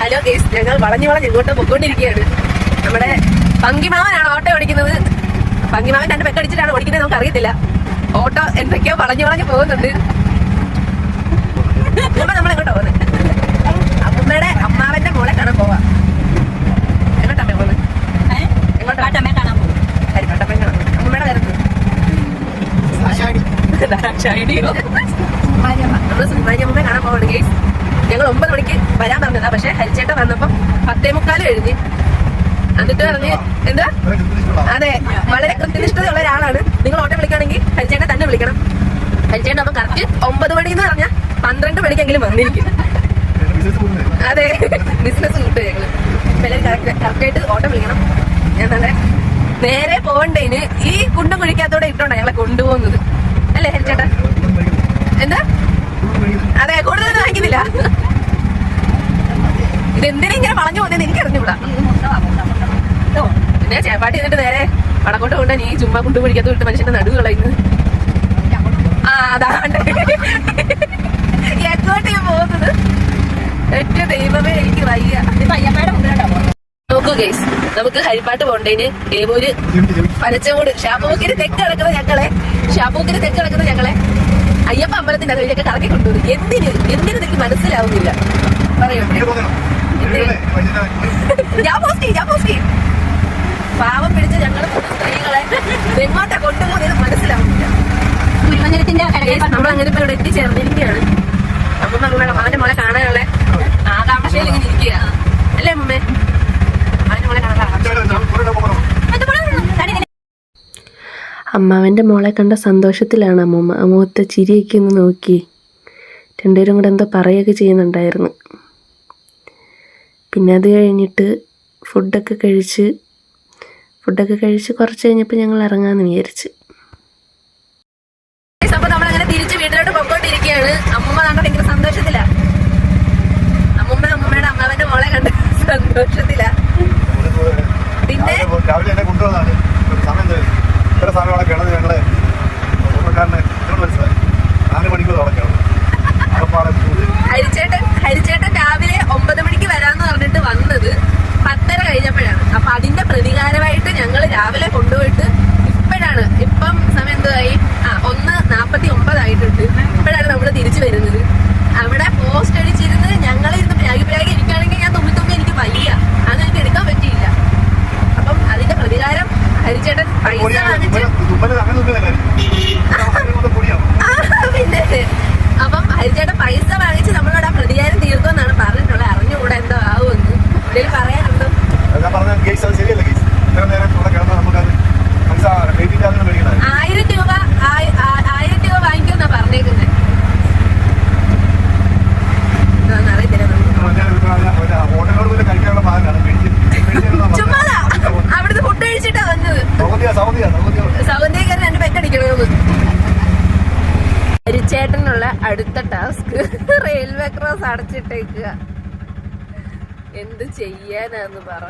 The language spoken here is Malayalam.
ഹലോ കേസ് ഞങ്ങൾ വളഞ്ഞു വളഞ്ഞ് ഇങ്ങോട്ട് പൊക്കോണ്ടിരിക്കുകയാണ്. നമ്മുടെ പങ്കിമാവനാണ് ഓട്ടോ ഓടിക്കുന്നത്. പങ്കിമാവൻ രണ്ട് പെക്കടിച്ചിട്ടാണ് ഓടിക്കുന്നത് നമുക്ക് അറിയത്തില്ല ഓട്ടോ എന്തൊക്കെയോ വളഞ്ഞു വളഞ്ഞ് പോകുന്നുണ്ട്. അപ്പൊ നമ്മൾ എങ്ങോട്ടാ പോകുന്നത് അമ്മയുടെ അമ്മാവന്റെ മോളെ കാണാൻ പോവാ. എങ്ങോട്ടാ പോകുന്നത് എങ്ങോട്ടാ? പാട്ടമ്മയെ കാണാൻ പോകും ഹരിപ്പാട്ടമ്മ കാണാൻ അമ്മയുടെ വരുന്നത് നമ്മൾ സുന്ദരി അമ്മയെ കാണാൻ പോവാണ് കേസ് ഞങ്ങൾ ഒമ്പത് മണിക്ക് വരാൻ പറഞ്ഞതാ. പക്ഷെ ഹരിച്ചേട്ട വന്നപ്പം പത്തേ മുക്കാലും എഴുതി എന്നിട്ട് പറഞ്ഞ് എന്താ? അതെ വളരെ കൃത്യനിഷ്ഠതയുള്ള ഒരാളാണ്. നിങ്ങൾ ഓട്ടോ വിളിക്കുകയാണെങ്കിൽ ഹരിച്ചേട്ട തന്നെ വിളിക്കണം. ഹരിച്ചേട്ട അപ്പം കറക്റ്റ് ഒമ്പത് മണി എന്ന് പറഞ്ഞാൽ പന്ത്രണ്ട് മണിക്കെങ്കിലും വന്നിരിക്കും. അതെ ബിസിനസ് കൂട്ടു ഞങ്ങൾ. എല്ലാവരും കറക്റ്റ് ആയിട്ട് ഓട്ടോ വിളിക്കണം. ഞാൻ തന്നെ നേരെ പോകണ്ടേന് ഈ കുണ്ടും കുഴിക്കാത്തോടെ ഇട്ടോണ്ടാ ഞങ്ങളെ കൊണ്ടുപോകുന്നത് അല്ലേ ഹരിച്ചേട്ടാ എന്താ അതെ കൂടുതലൊന്നും വാങ്ങിക്കുന്നില്ല ഇതെന്തിനാ ഇങ്ങനെ വളഞ്ഞു പോകുന്നത് എനിക്ക് അറിഞ്ഞൂടാ. പിന്നെ ചേപ്പാട്ടി എന്നിട്ട് നേരെ വടക്കോട്ട് കൊണ്ട് നീ ചുമ്മാ കുണ്ടു പിടിക്കാത്ത വിട്ട് മനുഷ്യന്റെ നടുവ് കളയുന്നത് ആ അതാണ്ട് എങ്ങോട്ട് ഞാൻ പോകുന്നത്? ഏറ്റവും ദൈവമേ എനിക്ക് വയ്യ. മുന്നിലോട്ടാ പോകുന്നത് നോക്കൂ ഗൈസ് നമുക്ക് ഹരിപ്പാട്ട് പോണ്ടേന് ഏവൂര് പനച്ചമൂട്. ഷാപ്പൂക്കിന് തെക്ക് കിടക്കുന്ന ഞങ്ങളെ. ഷാപ്പൂക്കിന് തെക്ക് കിടക്കുന്ന ഞങ്ങളെ. അയ്യപ്പ അമ്പലത്തിന്റെ അതിലേക്ക് കറക്കി കൊണ്ടുവരും. എന്തിന്? എന്തിന് എനിക്ക് മനസ്സിലാവുന്നില്ല? പറയൂ. ഞാൻ പോസ്റ്റ് ചെയ്യും, ഞാൻ പോസ്റ്റ് ചെയ്യും. പാവം പിടിച്ച ഞങ്ങൾ സ്ത്രീകളെ എങ്ങോട്ടാ കൊണ്ടുപോകുന്നത് മനസ്സിലാവുന്നില്ല. നമ്മൾ അങ്ങനെ ഇവിടെ എത്തിച്ചേർന്നിരിക്കുകയാണ്. അമ്മ നമ്മുടെ അവന്റെ മോളെ കാണാനുള്ള ആകാംക്ഷയിൽ ഇങ്ങനെ ഇരിക്കുക അല്ലേ അമ്മേ? അവന്റെ മോളെ കാണാനുള്ള അമ്മാവന്റെ മോളെ കണ്ട സന്തോഷത്തിലാണ് അമ്മൂമ്മ. അമ്മൂത്ത ചിരിയൊക്കെ ഒന്ന് നോക്കി. രണ്ടുപേരും കൂടെ എന്തോ പറയുകയൊക്കെ ചെയ്യുന്നുണ്ടായിരുന്നു. പിന്നെ അത് കഴിഞ്ഞിട്ട് ഫുഡൊക്കെ കഴിച്ച് ഫുഡൊക്കെ കഴിച്ച് കുറച്ച് കഴിഞ്ഞപ്പോൾ ഞങ്ങൾ ഇറങ്ങാമെന്ന് വിചാരിച്ച്. അപ്പോൾ അപ്പൊ നമ്മൾ അങ്ങനെ തിരിച്ച് വീട്ടിലോട്ട് പൊക്കോണ്ടിരിക്കുകയാണ്. അമ്മ നമ്മുടെ ഭയങ്കര സന്തോഷത്തില. মানে রাখা যাবে না അടുത്ത ടാസ്ക്. Railway cross അടച്ചിട്ടേക്കുക. എന്ത് ചെയ്യാനാന്ന് പറ.